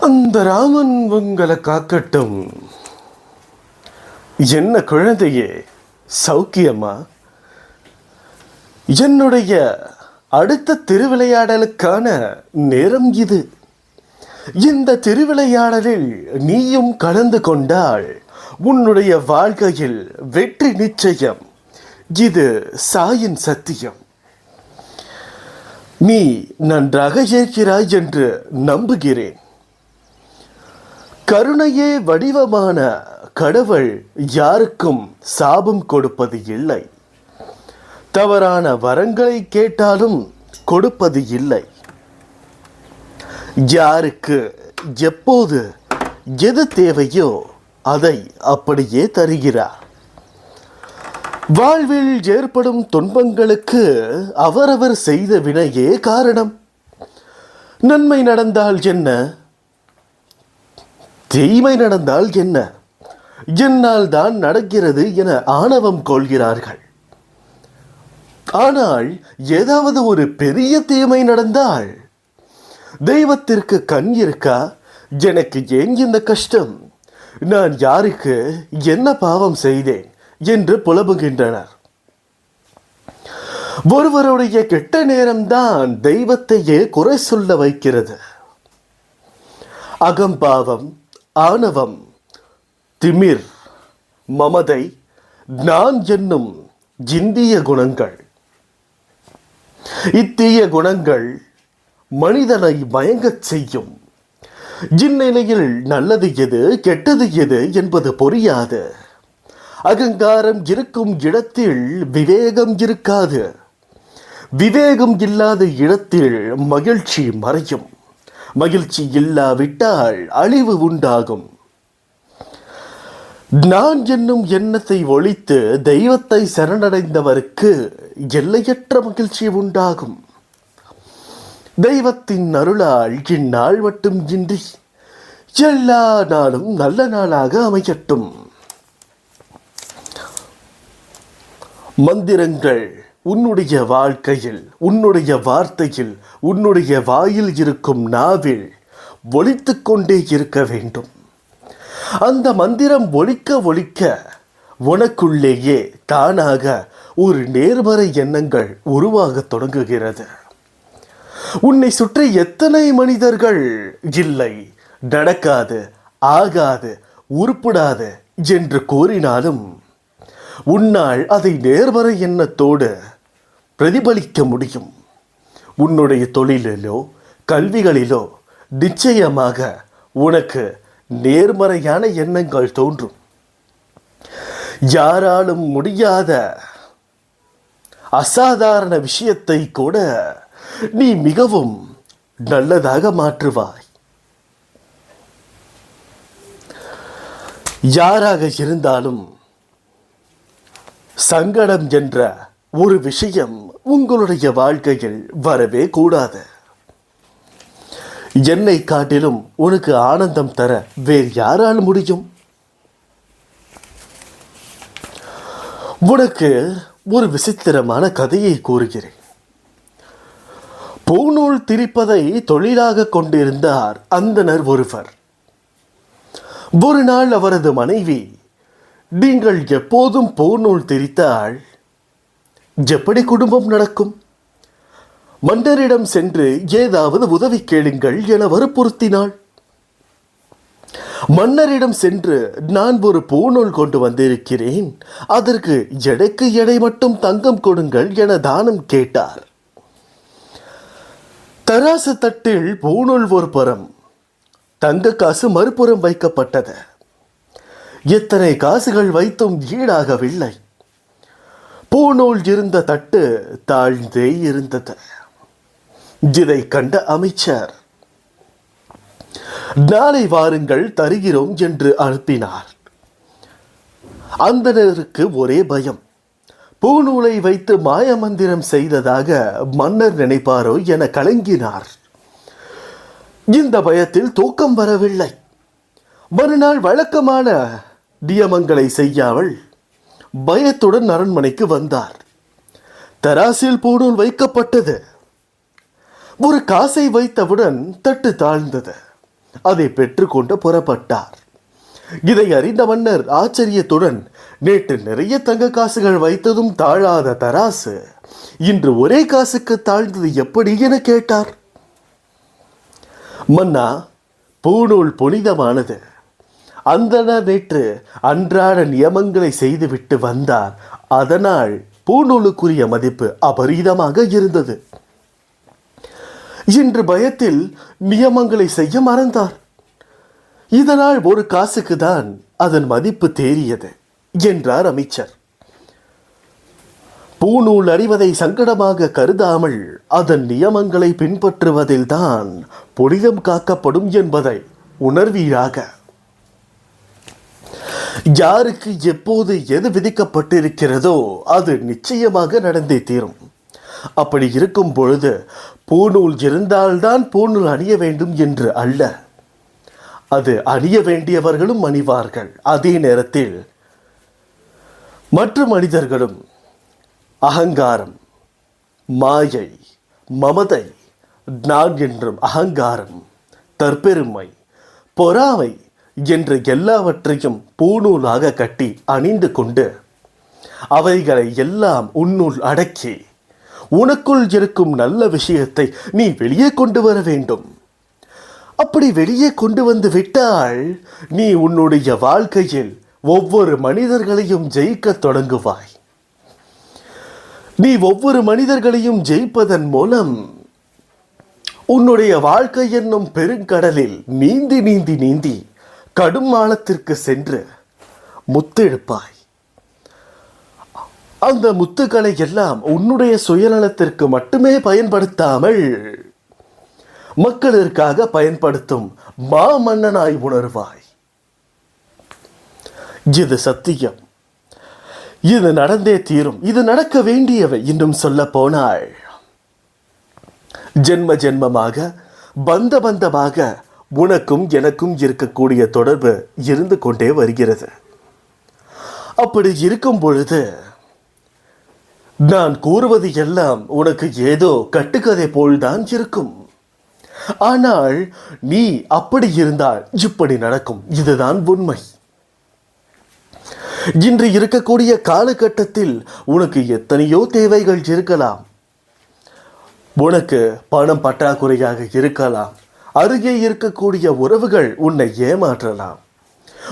அந்த ராமன் உங்களை காக்கட்டும். என்ன குழந்தையே சௌக்கியமா? என்னுடைய அடுத்த திருவிளையாடலுக்கான நேரம் இது. இந்த திருவிளையாடலில் நீயும் கலந்து கொண்டால் உன்னுடைய வாழ்க்கையில் வெற்றி நிச்சயம். இது சாயின் சத்தியம். நீ நன்றாக இருக்கிறாய் என்று நம்புகிறேன். கருணையே வடிவமான கடவுள் யாருக்கும் சாபம் கொடுப்பது இல்லை. தவறான வரங்களை கேட்டாலும் கொடுப்பது இல்லை. யாருக்கு எப்போது எது தேவையோ அதை அப்படியே தருகிறார். வாழ்வில் ஏற்படும் துன்பங்களுக்கு அவரவர் செய்த வினையே காரணம். நன்மை நடந்தால் என்ன? தீமை நடந்தால் என்ன? என்னால் தான் நடக்கிறது என ஆணவம் கொள்கிறார்கள். ஆனால் ஏதாவது ஒரு பெரிய தீமை நடந்தால்? தெய்வத்திற்கு கண் இருக்கா? எனக்கு ஏன் இந்த கஷ்டம்? நான் யாருக்கு என்ன பாவம் செய்தேன் என்று புலம்புகின்றனர். ஒருவருடைய கெட்ட நேரம்தான் தெய்வத்தையே குறை சொல்ல வைக்கிறது. அகம்பாவம் ஆணவம் திமிர் மமதை நான் என்னும் ஜிந்திய குணங்கள். இத்தீய குணங்கள் மனிதனை மயங்கச் செய்யும். இந்நிலையில் நல்லது எது கெட்டது எது என்பது புரியாது. அகங்காரம் இருக்கும் இடத்தில் விவேகம் இருக்காது. விவேகம் இல்லாத இடத்தில் மகிழ்ச்சி மறையும். மகிழ்ச்சி இல்லாவிட்டால் அழிவு உண்டாகும். நான் என்னும் எண்ணத்தை ஒழித்து தெய்வத்தை சரணடைந்தவருக்கு எல்லையற்ற மகிழ்ச்சி உண்டாகும். தெய்வத்தின் அருளால் இந்நாள் மட்டும் இன்றி எல்லா நாளும் நல்ல நாளாக அமையட்டும். மந்திரங்கள் உன்னுடைய வாழ்க்கையில் உன்னுடைய வார்த்தையில் உன்னுடைய வாயில் இருக்கும் நாவில் ஒழித்து கொண்டே இருக்க வேண்டும். அந்த மந்திரம் ஒலிக்க ஒழிக்க உனக்குள்ளேயே தானாக ஒரு நேர்மறை எண்ணங்கள் உருவாகத் தொடங்குகிறது. உன்னை சுற்றி எத்தனை மனிதர்கள்? இல்லை நடக்காது ஆகாது உருப்படாது என்று கூறினாலும் உன்னால் அதை நேர்மறை எண்ணத்தோடு பிரதிபலிக்க முடியும். உன்னுடைய தொழிலிலோ கல்விகளிலோ நிச்சயமாக உனக்கு நேர்மறையான எண்ணங்கள் தோன்றும். யாராலும் முடியாத அசாதாரண விஷயத்தை கூட நீ மிகவும் நல்லதாக மாற்றுவாய். யாராக இருந்தாலும் சங்கடம் என்ற ஒரு விஷயம் உங்களுடைய வாழ்க்கையில் வரவே கூடாது. என்னை காட்டிலும் உனக்கு ஆனந்தம் தர வேறு யாரால் முடியும்? உனக்கு ஒரு விசித்திரமான கதையை கூறுகிறேன். பூநூல் திரிப்பதை தொழிலாக கொண்டிருந்தார் அந்தனர் ஒருவர். ஒரு நாள் அவரது மனைவி நீங்கள் எப்போதும் பூநூல் திரித்தால் எப்படி குடும்பம் நடக்கும்? மன்னரிடம் சென்று ஏதாவது உதவி கேளுங்கள் என வற்புறுத்தினாள். மன்னரிடம் சென்று நான் ஒரு பூநூல் கொண்டு வந்திருக்கிறேன் அதற்கு எடைக்கு எடை மட்டும் தங்கம் கொடுங்கள் என தானம் கேட்டார். தராசு தட்டில் பூநூல் ஒரு புறம் தங்க காசு மறுபுறம் வைக்கப்பட்டது. எத்தனை காசுகள் வைத்தும் ஈடாகவில்லை. பூநூல் இருந்த தட்டு தாழ்ந்தே இருந்தது. இதை கண்ட அமைச்சர் நாளை வாருங்கள் தருகிறோம் என்று அனுப்பினார். அந்தனருக்கு ஒரே பயம். பூநூலை வைத்து மாயமந்திரம் செய்ததாக மன்னர் நினைப்பாரோ என கலங்கினார். இந்த பயத்தில் தூக்கம் வரவில்லை. மறுநாள் வழக்கமான நியமங்களை செய்யாமல் பயத்துடன் அரண்மனைக்கு வந்தார். தராசில் பூணூல் வைக்கப்பட்டது. ஒரு காசை வைத்தவுடன் தட்டு தாழ்ந்தது. அதை பெற்றுக்கொண்டு புறப்பட்டார். இதை அறிந்த மன்னர் ஆச்சரியத்துடன் நேற்று நிறைய தங்க காசுகள் வைத்ததும் தாழாத தராசு இன்று ஒரே காசுக்கு தாழ்ந்தது எப்படி? என கேட்டார். மன்னா பூநூல் புனிதமானது. அந்தனர் நேற்று அன்றாட நியமங்களை செய்துவிட்டு வந்தார். அதனால் பூநூலுக்குரிய மதிப்பு அபரீதமாக இருந்தது. இன்று பயத்தில் நியமங்களை செய்ய மறந்தார். இதனால் ஒரு காசுக்கு தான் அதன் மதிப்பு தேறியது என்றார் அமைச்சர். பூநூல் அறிவதை சங்கடமாக கருதாமல் அதன் நியமங்களை பின்பற்றுவதில்தான் புனிதம் காக்கப்படும் என்பதை உணர்வீராக யாருக்கு எப்போது எது விதிக்கப்பட்டிருக்கிறதோ அது நிச்சயமாக நடந்தே தீரும். அப்படி இருக்கும் பொழுது பூநூல் இருந்தால்தான் பூநூல் அணிய வேண்டும் என்று அல்ல. அது அணிய வேண்டியவர்களும் அணிவார்கள். அதே நேரத்தில் மற்ற மனிதர்களும் அகங்காரம் மாயை மமதை நான் என்றும் அகங்காரம் தற்பெருமை பொறாமை என்று எல்லாவற்றையும் பூநூலாக கட்டி அணிந்து கொண்டு அவைகளை எல்லாம் உன்னுள் அடக்கி உனக்குள் இருக்கும் நல்ல விஷயத்தை நீ வெளியே கொண்டு வர வேண்டும். அப்படி வெளியே கொண்டு வந்து விட்டால் நீ உன்னுடைய வாழ்க்கையில் ஒவ்வொரு மனிதர்களையும் ஜெயிக்கத் தொடங்குவாய். நீ ஒவ்வொரு மனிதர்களையும் ஜெயிப்பதன் மூலம் உன்னுடைய வாழ்க்கை என்னும் பெருங்கடலில் நீந்தி நீந்தி நீந்தி கடும் ஆழத்திற்கு சென்று முத்தெழுப்பாய். அந்த முத்துக்களை எல்லாம் உன்னுடைய சுயநலத்திற்கு மட்டுமே பயன்படுத்தாமல் மக்களிற்காக பயன்படுத்தும் மாமன்னனாய் உணர்வாய். இது சத்தியம். இது நடந்தே தீரும். இது நடக்க வேண்டியவை இன்னும் சொல்ல போனாள். ஜென்ம ஜென்மமாக பந்த பந்தமாக உனக்கும் எனக்கும் இருக்கக்கூடிய தொடர்பு இருந்து கொண்டே வருகிறது. அப்படி இருக்கும் பொழுது நான் கூறுவது எல்லாம் உனக்கு ஏதோ கட்டுக்கதை போல்தான் இருக்கும். ஆனால் நீ அப்படி இருந்தால் இப்படி நடக்கும். இதுதான் உண்மை. இன்று இருக்கக்கூடிய காலகட்டத்தில் உனக்கு எத்தனையோ தேவைகள் இருக்கலாம். உனக்கு பணம் பற்றாக்குறையாக இருக்கலாம். அருகே இருக்கக்கூடிய உறவுகள் உன்னை ஏமாற்றலாம்.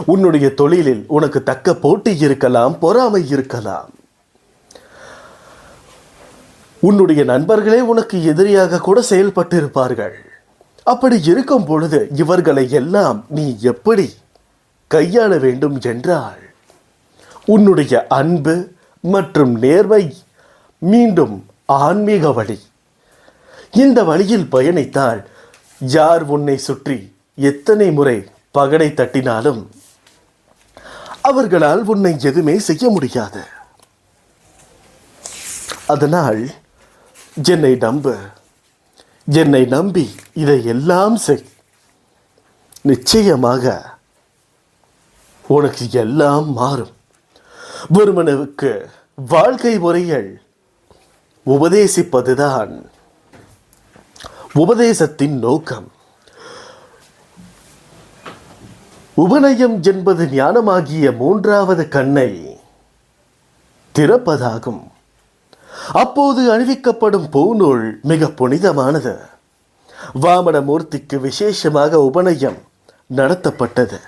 உன்னுடைய தொழிலில் உனக்கு தக்க போட்டி இருக்கலாம் பொறாமை இருக்கலாம். உன்னுடைய நண்பர்களே உனக்கு எதிரியாக கூட செயல்பட்டு இருப்பார்கள் அப்படி இருக்கும் பொழுது இவர்களை எல்லாம் நீ எப்படி கையாள வேண்டும் என்றால் உன்னுடைய அன்பு மற்றும் நேர்மை மீண்டும் ஆன்மீக வழி. இந்த வழியில் பயணித்தால் யார் உன்னை சுற்றி எத்தனை முறை பகடை தட்டினாலும் அவர்களால் உன்னை எதுவுமே செய்ய முடியாது. அதனால் என்னை நம்பு. என்னை நம்பி இதை எல்லாம் செய். நிச்சயமாக உனக்கு எல்லாம் மாறும். ஒருவனுக்கு வாழ்க்கை முறைகள் உபதேசிப்பதுதான் உபதேசத்தின் நோக்கம். உபநயம் என்பது ஞானமாகிய மூன்றாவது கண்ணை திறப்பதாகும். அப்போது அணிவிக்கப்படும் பூநூல் மிக புனிதமானது. வாமனமூர்த்திக்கு விசேஷமாக உபநயம் நடத்தப்பட்டது.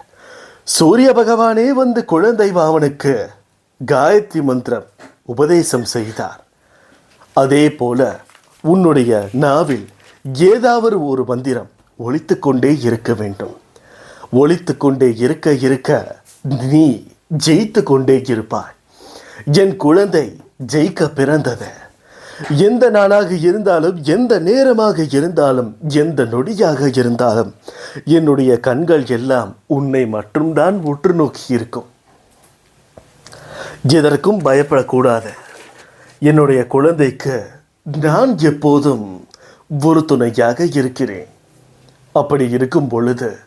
சூரிய பகவானே வந்து குழந்தை வாமனுக்கு காயத்ரி மந்திரம் உபதேசம் செய்தார். அதே போல உன்னுடைய நாவில் ஏதாவது ஒரு மந்திரம் ஒலித்துக்கொண்டே இருக்க வேண்டும். ஒலித்துக்கொண்டே இருக்க இருக்க நீ ஜெயித்து கொண்டே இருப்பாய். என் குழந்தை ஜெயிக்க பிறந்தது. எந்த நாளாக இருந்தாலும் எந்த நேரமாக இருந்தாலும் எந்த நொடியாக இருந்தாலும் என்னுடைய கண்கள் எல்லாம் உன்னை மட்டும்தான் உற்று நோக்கி இருக்கும். எதற்கும் பயப்படக்கூடாது. என்னுடைய குழந்தைக்கு நான் எப்போதும் ஒரு துணையாக இருக்கிறேன். அப்படி இருக்கும் பொழுது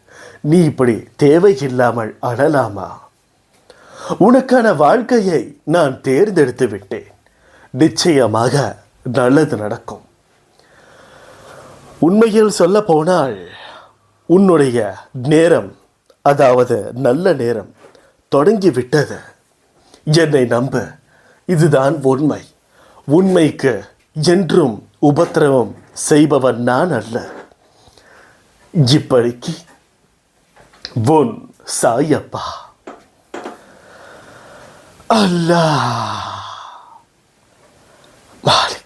நீ இப்படி தேவையில்லாமல் அழலாமா? உனக்கான வாழ்க்கையை நான் தேர்ந்தெடுத்து விட்டேன். நிச்சயமாக நல்லது நடக்கும். உண்மையில் சொல்ல போனால் உன்னுடைய நேரம் அதாவது நல்ல நேரம் தொடங்கி விட்டது என்னை நம்ப இதுதான் உண்மை. உண்மைக்கு என்றும் உபத்திரவம் செய்பவன் நான் அல்ல. இப்படிக்கு உன் சாயப்பா. அல்லா மாலிக்.